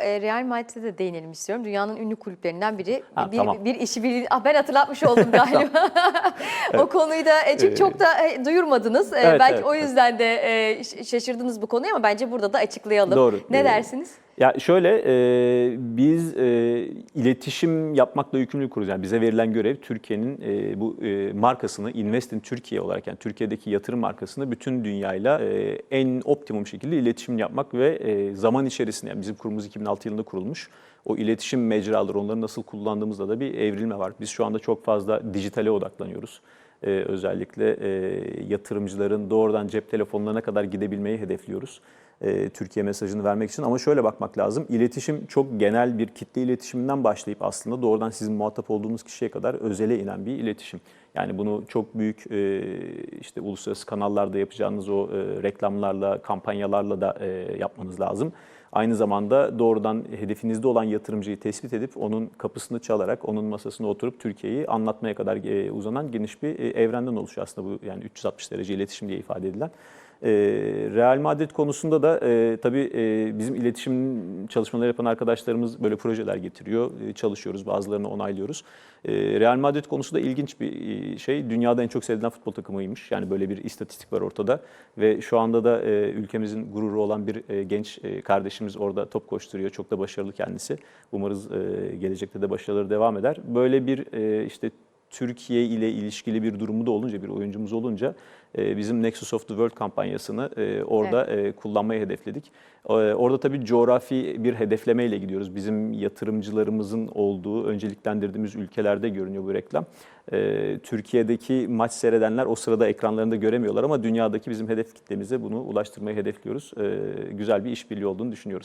e, Real Madrid'e de değinelim istiyorum. Dünyanın ünlü kulüplerinden biri. Ha, bir, tamam. bir işi bir ah, ben hatırlatmış oldum galiba. o konuyu da e, çünkü çok da e, duyurmadınız. Evet, Belki evet, o yüzden de şaşırdınız bu konuyu ama bence burada da açıklayalım. Doğru. Ne Ee, dersiniz? Ya şöyle e, biz e, iletişim yapmakla yükümlü kuruz. Yani bize verilen görev Türkiye'nin e, bu e, markasını Invest in Türkiye olarak yani Türkiye'deki yatırım markasını bütün dünyayla e, en optimum şekilde iletişim yapmak ve e, zaman içerisinde yani bizim kurumumuz 2006 yılında kurulmuş. O iletişim mecraları onları nasıl kullandığımızda da bir evrilme var. Biz şu anda çok fazla dijitale odaklanıyoruz. Ee, özellikle e, yatırımcıların doğrudan cep telefonlarına kadar gidebilmeyi hedefliyoruz. e, Türkiye mesajını vermek için ama şöyle bakmak lazım. İletişim çok genel bir kitle iletişiminden başlayıp aslında doğrudan sizin muhatap olduğunuz kişiye kadar özele inen bir iletişim. Yani bunu çok büyük e, işte uluslararası kanallarda yapacağınız o e, reklamlarla, kampanyalarla da e, yapmanız lazım. Aynı zamanda doğrudan hedefinizde olan yatırımcıyı tespit edip onun kapısını çalarak onun masasına oturup Türkiye'yi anlatmaya kadar e, uzanan geniş bir e, evrenden oluşuyor aslında bu yani 360 derece iletişim diye ifade edilen. E, Real Madrid konusunda da e, tabii e, bizim iletişim çalışmaları yapan arkadaşlarımız böyle projeler getiriyor. E, çalışıyoruz, bazılarını onaylıyoruz. E, Real Madrid konusu da ilginç bir şey. Dünyada en çok sevilen futbol takımıymış. Yani böyle bir istatistik var ortada. Ve şu anda da ülkemizin gururu olan bir genç kardeşimiz orada top koşturuyor. Çok da başarılı kendisi. Umarız gelecekte de başarıları devam eder. Böyle bir işte Türkiye ile ilişkili bir durumu da olunca, bir oyuncumuz olunca e, bizim Nexus of the World kampanyasını e, orada e, kullanmayı hedefledik. Orada tabii coğrafi bir hedeflemeyle gidiyoruz. Bizim yatırımcılarımızın olduğu, önceliklendirdiğimiz ülkelerde görünüyor bu reklam. Türkiye'deki maç seyredenler o sırada ekranlarında göremiyorlar ama dünyadaki bizim hedef kitlemize bunu ulaştırmayı hedefliyoruz. Güzel bir işbirliği olduğunu düşünüyoruz.